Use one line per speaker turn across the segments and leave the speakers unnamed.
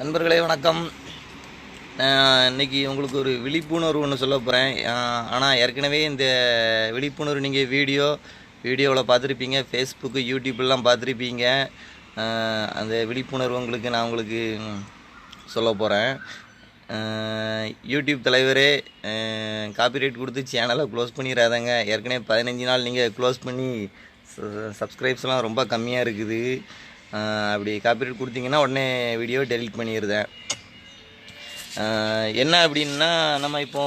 நண்பர்களே வணக்கம். இன்றைக்கி இன்னைக்கு உங்களுக்கு ஒரு விழிப்புணர்வு ஒன்று சொல்ல போகிறேன் ஆனால் ஏற்கனவே இந்த விழிப்புணர்வு நீங்கள் வீடியோ வீடியோவில் பார்த்துருப்பீங்க. ஃபேஸ்புக்கு யூடியூப்லாம் பார்த்துருப்பீங்க. அந்த விழிப்புணர்வு உங்களுக்கு நான் உங்களுக்கு சொல்ல போகிறேன் யூடியூப் தலைவரே காப்பிரைட் கொடுத்து சேனலை க்ளோஸ் பண்ணிடாதங்க ஏற்கனவே பதினஞ்சு நாள் நீங்கள் க்ளோஸ் பண்ணி சப்ஸ்கிரைப்ஸ்லாம் ரொம்ப கம்மியாக இருக்குது. அப்படி காப்பிரைட் கொடுத்தீங்கன்னா உடனே வீடியோ டெலிட் பண்ணிடுதேன் என்ன அப்படின்னா நம்ம இப்போ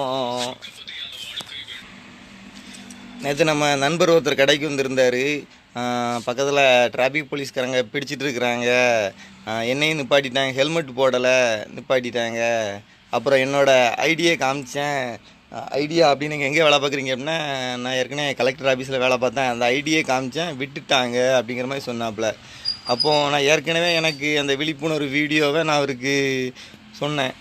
நேற்று நம்ம நண்பர் ஒருத்தர் கடைக்கு வந்திருந்தார். பக்கத்தில் டிராஃபிக் போலீஸ்காரங்க பிடிச்சிட்டு இருக்கிறாங்க. என்னையும் நிப்பாட்டிட்டாங்க. ஹெல்மெட் போடலை நிப்பாட்டிட்டாங்க. அப்புறம் என்னோடய ஐடியை காமிச்சேன். ஐடியா அப்படின்னு நீங்கள் எங்கே வேலை பார்க்குறீங்க அப்படின்னா நான் ஏற்கனவே கலெக்டர் ஆஃபீஸில் வேலை பார்த்தேன். அந்த ஐடியை காமிச்சேன். விட்டுட்டாங்க அப்படிங்கிற மாதிரி சொன்னாப்புல. அப்போது நான் ஏற்கனவே எனக்கு அந்த விழிப்புணர்வு வீடியோவை நான் அவருக்கு சொன்னேன்.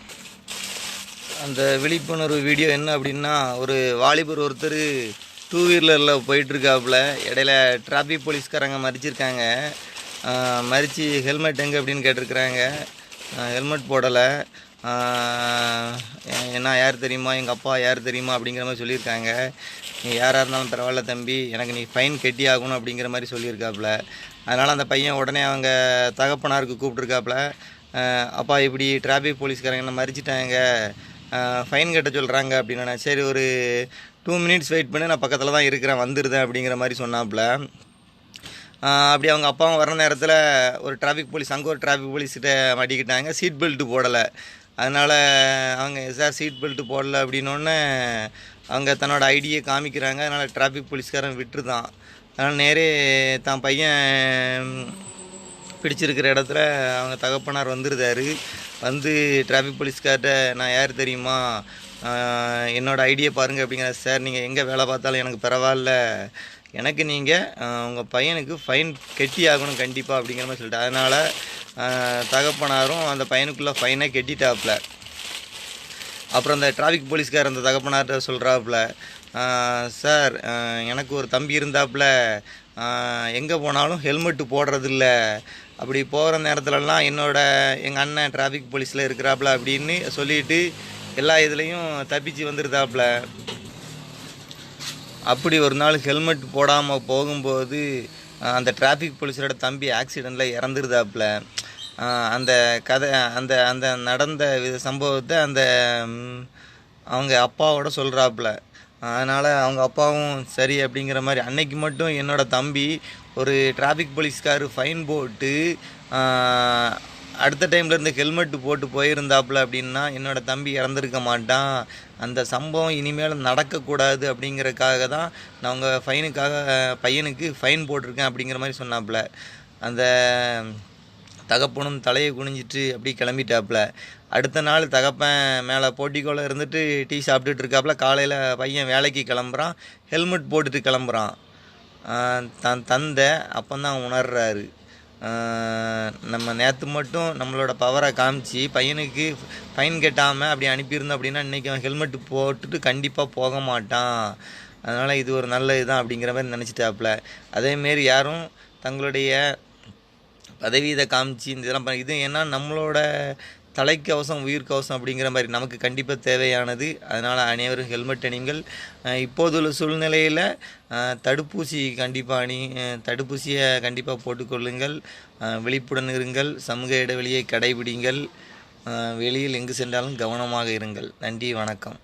அந்த விழிப்புணர்வு வீடியோ என்ன அப்படின்னா ஒரு வாலிபர் ஒருத்தர் டூ வீலரில் போயிட்டுருக்காப்புல இடையில டிராஃபிக் போலீஸ்காரங்க மறிச்சிருக்காங்க. மறித்து ஹெல்மெட் எங்கே அப்படின்னு கேட்டிருக்கிறாங்க. ஹெல்மெட் போடலை. என்ன யார் தெரியுமா? எங்கள் அப்பா யார் தெரியுமா? அப்படிங்கிற மாதிரி சொல்லியிருக்காங்க. நீ யாராக இருந்தாலும் பரவாயில்ல தம்பி. எனக்கு நீ ஃபைன் கட்டி ஆகணும் அப்படிங்கிற மாதிரி சொல்லியிருக்காப்புல. அதனால் அந்த பையன் உடனே அவங்க தகப்பனாருக்கு கூப்பிட்ருக்காப்புல அப்பா இப்படி டிராஃபிக் போலீஸ்காரங்க என்ன மறிச்சிட்டாங்க ஃபைன் கட்ட சொல்கிறாங்க அப்படின்னா சரி ஒரு டூ மினிட்ஸ் வெயிட் பண்ணி நான் பக்கத்தில் தான் இருக்கிறேன் வந்துடுதேன் அப்படிங்கிற மாதிரி சொன்னாப்புல. அப்படி அவங்க அப்பாவும் வர நேரத்தில் ஒரு டிராஃபிக் போலீஸ் அங்கே ஒரு டிராஃபிக் போலீஸ்கிட்ட மாட்டிக்கிட்டாங்க சீட் பெல்ட்டு போடலை. அதனால் அவங்க சார் சீட் பெல்ட்டு போடல அப்படின்னோடனே அவங்க தன்னோட ஐடியை காமிக்கிறாங்க அதனால் டிராஃபிக் போலீஸ்காரன் விட்டுருதான். அதனால் நேரே தான் பையன் பிடிச்சிருக்கிற இடத்துல அவங்க தகப்பனார் வந்துருந்தாரு வந்து டிராஃபிக் போலீஸ்கார்ட்ட நான் யார் தெரியுமா? என்னோடய ஐடியை பாருங்கள் அப்படிங்கிற சார் நீங்கள் எங்கே வேலை பார்த்தாலும் எனக்கு பரவாயில்ல. எனக்கு நீங்கள் உங்கள் பையனுக்கு ஃபைன் கெட்டி ஆகணும் கண்டிப்பாக அப்படிங்கிற மாதிரி சொல்லிட்டு. அதனால் தகப்பனாரும் அந்த பையனுக்குள்ளே ஃபைனை கெட்டிட்டாப்புல. அப்புறம் அந்த டிராஃபிக் போலீஸ்கார் அந்த தகப்பனார்கிட்ட சொல்கிறாப்புல சார் எனக்கு ஒரு தம்பி இருந்தாப்புல எங்கே போனாலும் ஹெல்மெட்டு போடுறதில்ல. அப்படி போகிற நேரத்துலலாம் என்னோட எங்கள் அண்ணன் டிராஃபிக் போலீஸில் இருக்கிறாப்புல அப்படின்னு சொல்லிட்டு எல்லா இதுலேயும் தப்பிச்சு வந்துருதாப்புல. அப்படி ஒரு நாள் ஹெல்மெட் போடாமல் போகும்போது அந்த டிராஃபிக் போலீஸரோட தம்பி ஆக்சிடெண்ட்டில் இறந்துருதாப்புல. அந்த கதை அந்த அந்த நடந்த வி- சம்பவத்தை அந்த அவங்க அப்பாவோட சொல்கிறாப்புல அதனால் அவங்க அப்பாவும் சரி அப்படிங்கிற மாதிரி அன்னைக்கு மட்டும் என்னோடய தம்பி ஒரு டிராஃபிக் போலீஸ்காரு ஃபைன் போட்டு அடுத்த டைமில் இருந்து ஹெல்மெட் போட்டு போயிருந்தாப்புல அப்படின்னா என்னோடய தம்பி இறந்துருக்க மாட்டான். அந்த சம்பவம் இனிமேல் நடக்கக்கூடாது அப்படிங்கிறக்காக தான் நான் உங்கள் ஃபைனுக்காக பையனுக்கு ஃபைன் போட்டிருக்கேன் அப்படிங்கிற மாதிரி சொன்னாப்புல. அந்த தகப்பனும் தலையை குனிஞ்சிட்டு அப்படி கிளம்பிட்டாப்புல. அடுத்த நாள் தகப்பன் மேலே போட்டிக்கோல இருந்துட்டு டீ சாப்பிட்டுட்டு இருக்காப்புல. காலையில் பையன் வேலைக்கு கிளம்புறான். ஹெல்மெட் போட்டுட்டு கிளம்புறான். தன் தந்தை அப்போந்தான் உணர்றாரு. நம்ம நேற்று மட்டும் நம்மளோட பவரை காமிச்சு பையனுக்கு ஃபைன் கட்டாமல் அப்படி அனுப்பியிருந்தோம் அப்படின்னா இன்றைக்கி அவன் ஹெல்மெட் போட்டுட்டு கண்டிப்பாக போக மாட்டான். அதனால் இது ஒரு நல்ல இதுதான் அப்படிங்கிற மாதிரி நினச்சிட்டாப்புல. அதேமாரி யாரும் தங்களுடைய பதவியை காமிச்சு இந்த இதெல்லாம் பண்ண இது ஏன்னா நம்மளோட தலைக்கவசம் உயிர் கவசம் அப்படிங்கிற மாதிரி நமக்கு கண்டிப்பாக தேவையானது. அதனால் அனைவரும் ஹெல்மெட் அணிங்கள் இப்போது உள்ள சூழ்நிலையில் தடுப்பூசி கண்டிப்பாக அணி தடுப்பூசியை கண்டிப்பாக போட்டுக்கொள்ளுங்கள். விழிப்புடன் இருங்கள். சமூக இடைவெளியை கடைபிடிங்கள். வெளியில் எங்கு சென்றாலும் கவனமாக இருங்கள். நன்றி வணக்கம்.